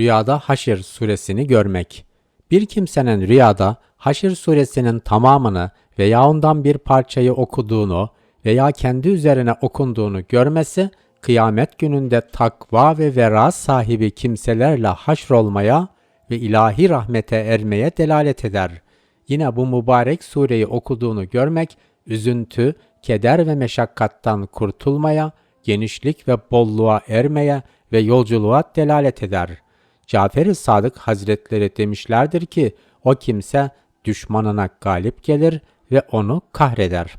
Rüyada Haşr suresini görmek. Bir kimsenin rüyada Haşr suresinin tamamını veya ondan bir parçayı okuduğunu veya kendi üzerine okunduğunu görmesi, kıyamet gününde takva ve vera sahibi kimselerle haşrolmaya ve ilahi rahmete ermeye delalet eder. Yine bu mübarek sureyi okuduğunu görmek, üzüntü, keder ve meşakkattan kurtulmaya, genişlik ve bolluğa ermeye ve yolculuğa delalet eder. Cafer-i Sadık Hazretleri demişlerdir ki, o kimse düşmanına galip gelir ve onu kahreder.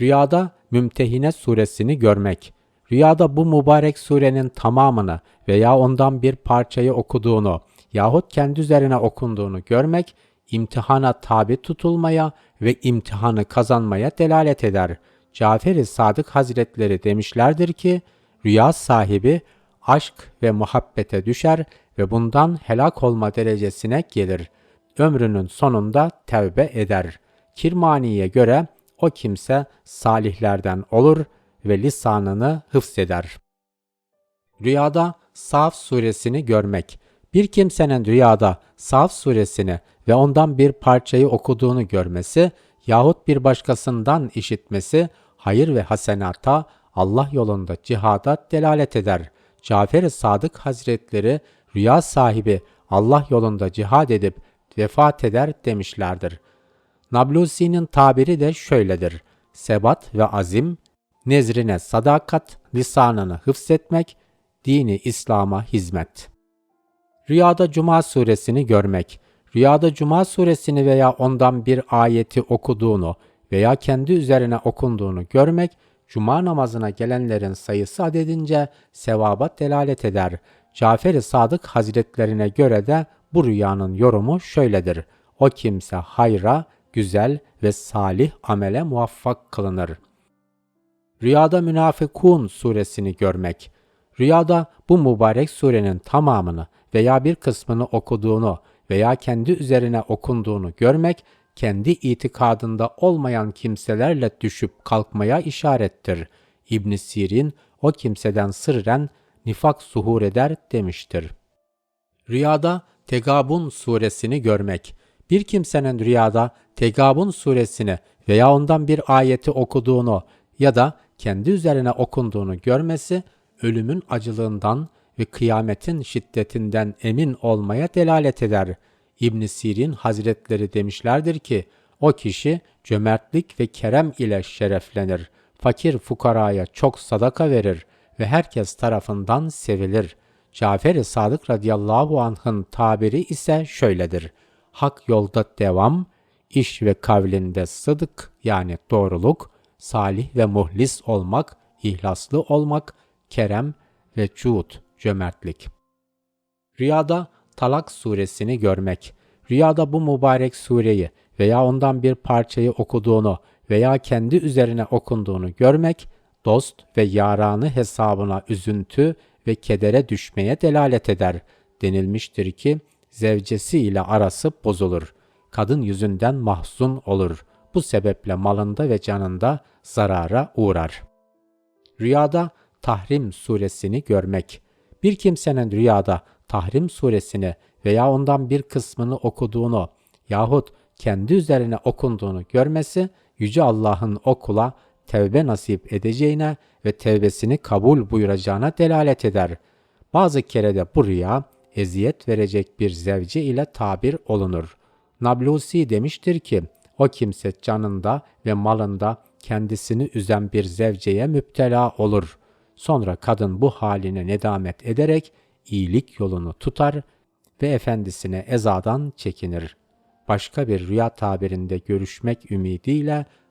Rüyada Mümtehine suresini görmek. Rüyada bu mübarek surenin tamamını veya ondan bir parçayı okuduğunu yahut kendi üzerine okunduğunu görmek, imtihana tabi tutulmaya ve imtihanı kazanmaya delalet eder. Cafer-i Sadık Hazretleri demişlerdir ki, rüya sahibi aşk ve muhabbete düşer ve bundan helak olma derecesine gelir. Ömrünün sonunda tevbe eder. Kirmani'ye göre o kimse salihlerden olur ve lisanını hıfzeder. Rüyada Saf suresini görmek. Bir kimsenin rüyada Saf suresini ve ondan bir parçayı okuduğunu görmesi yahut bir başkasından işitmesi hayır ve hasenata Allah yolunda cihada delalet eder. Cafer-i Sadık Hazretleri rüya sahibi Allah yolunda cihad edip vefat eder demişlerdir. Nablusi'nin tabiri de şöyledir. Sebat ve azim, nezrine sadakat, lisanını hıfzetmek, dini İslam'a hizmet. Rüyada Cuma suresini görmek, rüyada Cuma suresini veya ondan bir ayeti okuduğunu veya kendi üzerine okunduğunu görmek, Cuma namazına gelenlerin sayısı adedince sevaba delalet eder. Cafer-i Sadık Hazretlerine göre de bu rüyanın yorumu şöyledir. O kimse hayra, güzel ve salih amele muvaffak kılınır. Rüyada Münafıkun suresini görmek. Rüyada bu mübarek surenin tamamını veya bir kısmını okuduğunu veya kendi üzerine okunduğunu görmek, kendi itikadında olmayan kimselerle düşüp kalkmaya işarettir. İbn Sirin o kimseden sırren nifak zuhur eder demiştir. Rüyada Tegabun suresini görmek. Bir kimsenin rüyada Tegabun suresini veya ondan bir ayeti okuduğunu ya da kendi üzerine okunduğunu görmesi, ölümün acılığından ve kıyametin şiddetinden emin olmaya delalet eder. İbn Sirin Hazretleri demişlerdir ki, o kişi cömertlik ve kerem ile şereflenir. Fakir fukaraya çok sadaka verir ve herkes tarafından sevilir. Cafer-i Sadık radıyallahu anh'ın tabiri ise şöyledir. Hak yolda devam, iş ve kavlinde sıdık yani doğruluk, salih ve muhlis olmak, ihlaslı olmak, kerem ve cud, cömertlik. Rüyada Talak suresini görmek. Rüyada bu mübarek sureyi veya ondan bir parçayı okuduğunu veya kendi üzerine okunduğunu görmek, dost ve yaranı hesabına üzüntü ve kedere düşmeye delalet eder. Denilmiştir ki, zevcesi ile arası bozulur. Kadın yüzünden mahzun olur. Bu sebeple malında ve canında zarara uğrar. Rüyada Tahrim suresini görmek. Bir kimsenin rüyada Tahrim suresini veya ondan bir kısmını okuduğunu yahut kendi üzerine okunduğunu görmesi Yüce Allah'ın okula tevbe nasip edeceğine ve tevbesini kabul buyuracağına delalet eder. Bazı kere de bu rüya eziyet verecek bir zevce ile tabir olunur. Nablusi demiştir ki, o kimse canında ve malında kendisini üzen bir zevceye müptela olur. Sonra kadın bu haline nedamet ederek iyilik yolunu tutar ve efendisine ezadan çekinir. Başka bir rüya tabirinde görüşmek ümidiyle